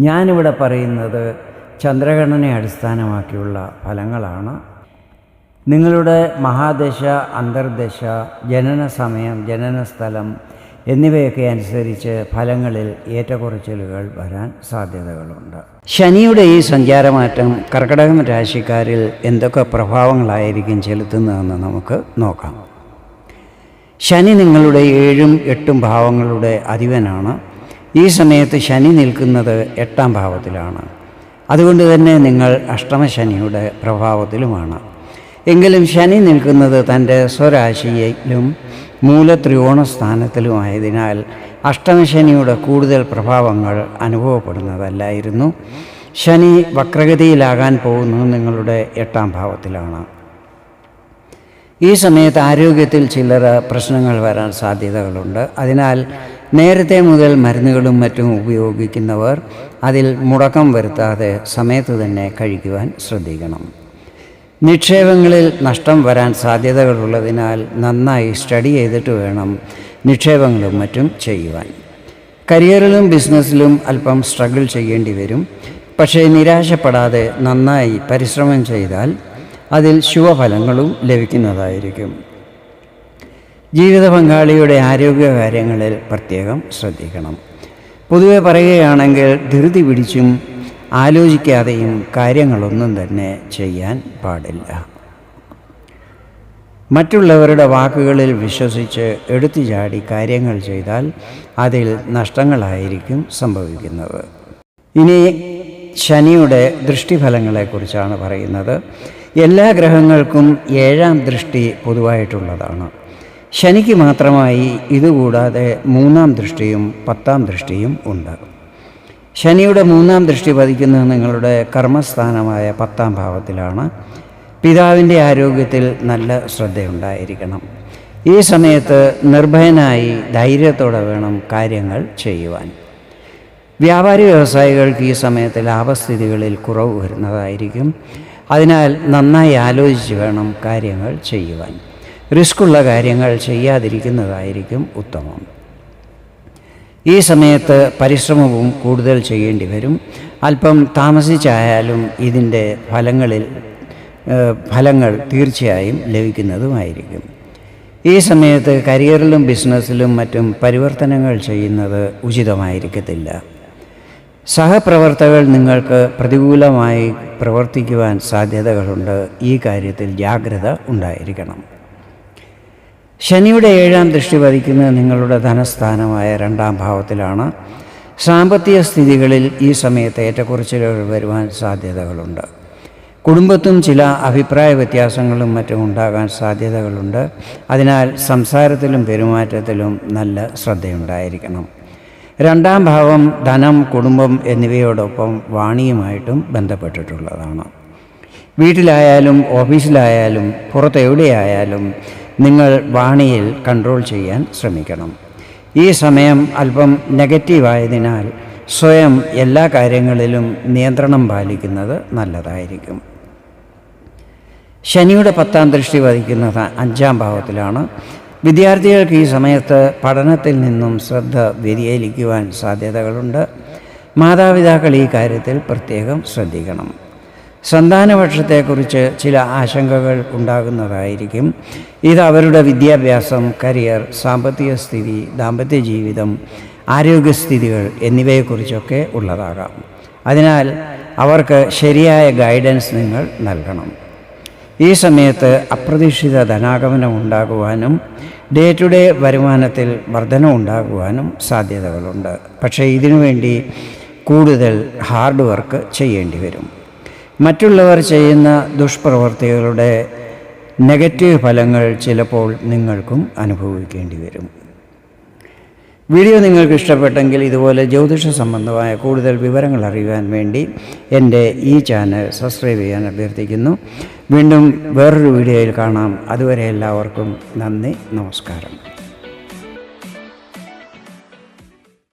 ഞാനിവിടെ പറയുന്നത് ചന്ദ്രഗണനെ അടിസ്ഥാനമാക്കിയുള്ള ഫലങ്ങളാണ്. നിങ്ങളുടെ മഹാദശ അന്തർദശ ജനന സമയം ജനന സ്ഥലം എന്നിവയൊക്കെ അനുസരിച്ച് ഫലങ്ങളിൽ ഏറ്റക്കുറച്ചിലുകൾ വരാൻ സാധ്യതകളുണ്ട്. ശനിയുടെ ഈ സഞ്ചാരമാറ്റം കർക്കടകം രാശിക്കാരിൽ എന്തൊക്കെ പ്രഭാവങ്ങളായിരിക്കും ചെലുത്തുന്നതെന്ന് നമുക്ക് നോക്കാം. ശനി നിങ്ങളുടെ ഏഴും എട്ടും ഭാവങ്ങളുടെ അധിപനാണ്. ഈ സമയത്ത് ശനി നിൽക്കുന്നത് എട്ടാം ഭാവത്തിലാണ്. അതുകൊണ്ട് തന്നെ നിങ്ങൾ അഷ്ടമശനിയുടെ പ്രഭാവത്തിലുമാണ്. എങ്കിലും ശനി നിൽക്കുന്നത് തന്റെ സ്വരാശിയിലും മൂലത്രികോണ സ്ഥാനത്തിലുമായതിനാൽ അഷ്ടമശനിയുടെ കൂടുതൽ പ്രഭാവങ്ങൾ അനുഭവപ്പെടുന്നതല്ലായിരുന്നു. ശനി വക്രഗതിയിലാകാൻ പോകുന്നത് നിങ്ങളുടെ എട്ടാം ഭാവത്തിലാണ്. ഈ സമയത്ത് ആരോഗ്യത്തിൽ ചില്ലറ പ്രശ്നങ്ങൾ വരാൻ സാധ്യതകളുണ്ട്. അതിനാൽ നേരത്തെ മുതൽ മരുന്നുകളും മറ്റും ഉപയോഗിക്കുന്നവർ അതിൽ മുടക്കം വരുത്താതെ സമയത്ത് തന്നെ കഴിക്കുവാൻ ശ്രദ്ധിക്കണം. നിക്ഷേപങ്ങളിൽ നഷ്ടം വരാൻ സാധ്യതകളുള്ളതിനാൽ നന്നായി സ്റ്റഡി ചെയ്തിട്ട് വേണം നിക്ഷേപങ്ങളും മറ്റും ചെയ്യുവാൻ. കരിയറിലും ബിസിനസ്സിലും അല്പം സ്ട്രഗിൾ ചെയ്യേണ്ടി വരും. പക്ഷേ നിരാശപ്പെടാതെ നന്നായി പരിശ്രമം ചെയ്താൽ അതിൽ ശുഭഫലങ്ങളും ലഭിക്കുന്നതായിരിക്കും. ജീവിത പങ്കാളിയുടെ ആരോഗ്യകാര്യങ്ങളിൽ പ്രത്യേകം ശ്രദ്ധിക്കണം. പൊതുവെ പറയുകയാണെങ്കിൽ ധൃതി പിടിച്ചും ആലോചിക്കാതെയും കാര്യങ്ങളൊന്നും തന്നെ ചെയ്യാൻ പാടില്ല. മറ്റുള്ളവരുടെ വാക്കുകളിൽ വിശ്വസിച്ച് എടുത്തു ചാടി കാര്യങ്ങൾ ചെയ്താൽ അതിൽ നഷ്ടങ്ങളായിരിക്കും സംഭവിക്കുന്നത്. ഇനി ശനിയുടെ ദൃഷ്ടിഫലങ്ങളെക്കുറിച്ചാണ് പറയുന്നത്. എല്ലാ ഗ്രഹങ്ങൾക്കും ഏഴാം ദൃഷ്ടി പൊതുവായിട്ടുള്ളതാണ്. ശനിക്ക് മാത്രമായി ഇതുകൂടാതെ മൂന്നാം ദൃഷ്ടിയും പത്താം ദൃഷ്ടിയും ഉണ്ട്. ശനിയുടെ മൂന്നാം ദൃഷ്ടി പതിക്കുന്നത് നിങ്ങളുടെ കർമ്മസ്ഥാനമായ പത്താം ഭാവത്തിലാണ്. പിതാവിന്റെ ആരോഗ്യത്തിൽ നല്ല ശ്രദ്ധയുണ്ടായിരിക്കണം. ഈ സമയത്ത് നിർഭയനായി ധൈര്യത്തോടെ വേണം കാര്യങ്ങൾ ചെയ്യുവാൻ. വ്യാപാരി വ്യവസായികൾക്ക് ഈ സമയത്ത് ലാഭസ്ഥിതികളിൽ കുറവ് വരുന്നതായിരിക്കും. അതിനാൽ നന്നായി ആലോചിച്ച് വേണം കാര്യങ്ങൾ ചെയ്യുവാൻ. റിസ്ക്കുള്ള കാര്യങ്ങൾ ചെയ്യാതിരിക്കുന്നതായിരിക്കും ഉത്തമം. ഈ സമയത്ത് പരിശ്രമവും കൂടുതൽ ചെയ്യേണ്ടി വരും. അല്പം താമസിച്ചായാലും ഇതിന്റെ ഫലങ്ങളിൽ ഫലങ്ങൾ തീർച്ചയായും ലഭിക്കുന്നതുമായിരിക്കും. ഈ സമയത്ത് കരിയറിലും ബിസിനസ്സിലും മറ്റും പരിവർത്തനങ്ങൾ ചെയ്യുന്നത് ഉചിതമായിരിക്കത്തില്ല. സഹപ്രവർത്തകർ നിങ്ങൾക്ക് പ്രതികൂലമായി പ്രവർത്തിക്കുവാൻ സാധ്യതകളുണ്ട്. ഈ കാര്യത്തിൽ ജാഗ്രത ഉണ്ടായിരിക്കണം. ശനിയുടെ ഏഴാം ദൃഷ്ടി പതിക്കുന്നത് നിങ്ങളുടെ ധനസ്ഥാനമായ രണ്ടാം ഭാവത്തിലാണ്. സാമ്പത്തിക സ്ഥിതികളിൽ ഈ സമയത്ത് ഏറ്റക്കുറച്ചിലുകൾ വരുവാൻ സാധ്യതകളുണ്ട്. കുടുംബത്തും ചില അഭിപ്രായ വ്യത്യാസങ്ങളും മറ്റും ഉണ്ടാകാൻ സാധ്യതകളുണ്ട്. അതിനാൽ സംസാരത്തിലും പെരുമാറ്റത്തിലും നല്ല ശ്രദ്ധയുണ്ടായിരിക്കണം. രണ്ടാം ഭാവം ധനം കുടുംബം എന്നിവയോടൊപ്പം വാണിയുമായിട്ടും ബന്ധപ്പെട്ടിട്ടുള്ളതാണ്. വീട്ടിലായാലും ഓഫീസിലായാലും പുറത്തെവിടെയായാലും നിങ്ങൾ വാണിയിൽ കൺട്രോൾ ചെയ്യാൻ ശ്രമിക്കണം. ഈ സമയം അല്പം നെഗറ്റീവായതിനാൽ സ്വയം എല്ലാ കാര്യങ്ങളിലും നിയന്ത്രണം പാലിക്കുന്നത് നല്ലതായിരിക്കും. ശനിയുടെ പത്താം ദൃഷ്ടി വഹിക്കുന്നത് അഞ്ചാം ഭാവത്തിലാണ്. വിദ്യാർത്ഥികൾക്ക് ഈ സമയത്ത് പഠനത്തിൽ നിന്നും ശ്രദ്ധ വ്യതിചലിക്കുവാൻ സാധ്യതകളുണ്ട്. മാതാപിതാക്കൾ ഈ കാര്യത്തിൽ പ്രത്യേകം ശ്രദ്ധിക്കണം. സന്താനപക്ഷത്തെക്കുറിച്ച് ചില ആശങ്കകൾ ഉണ്ടാകുന്നതായിരിക്കും. ഇത് അവരുടെ വിദ്യാഭ്യാസം കരിയർ സാമ്പത്തിക സ്ഥിതി ദാമ്പത്യ ജീവിതം ആരോഗ്യസ്ഥിതികൾ എന്നിവയെക്കുറിച്ചൊക്കെ ഉള്ളതാകാം. അതിനാൽ അവർക്ക് ശരിയായ ഗൈഡൻസ് നിങ്ങൾ നൽകണം. ഈ സമയത്ത് അപ്രതീക്ഷിത ധനാഗമനം ഉണ്ടാകുവാനും ഡേ ടു ഡേ വരുമാനത്തിൽ വർധന ഉണ്ടാകുവാനും സാധ്യതകളുണ്ട്. പക്ഷേ ഇതിനുവേണ്ടി കൂടുതൽ ഹാർഡ് വർക്ക് ചെയ്യേണ്ടി വരും. മറ്റുള്ളവർ ചെയ്യുന്ന ദുഷ്പ്രവർത്തികളുടെ നെഗറ്റീവ് ഫലങ്ങൾ ചിലപ്പോൾ നിങ്ങൾക്കും അനുഭവിക്കേണ്ടി വരും. വീഡിയോ നിങ്ങൾക്ക് ഇഷ്ടപ്പെട്ടെങ്കിൽ ഇതുപോലെ ജ്യോതിഷ സംബന്ധമായ കൂടുതൽ വിവരങ്ങൾ അറിയുവാൻ വേണ്ടി എന്റെ ഈ ചാനൽ സബ്സ്ക്രൈബ് ചെയ്യാൻ അഭ്യർത്ഥിക്കുന്നു. വീണ്ടും വേറൊരു വീഡിയോയിൽ കാണാം. അതുവരെ എല്ലാവർക്കും നന്ദി നമസ്കാരം.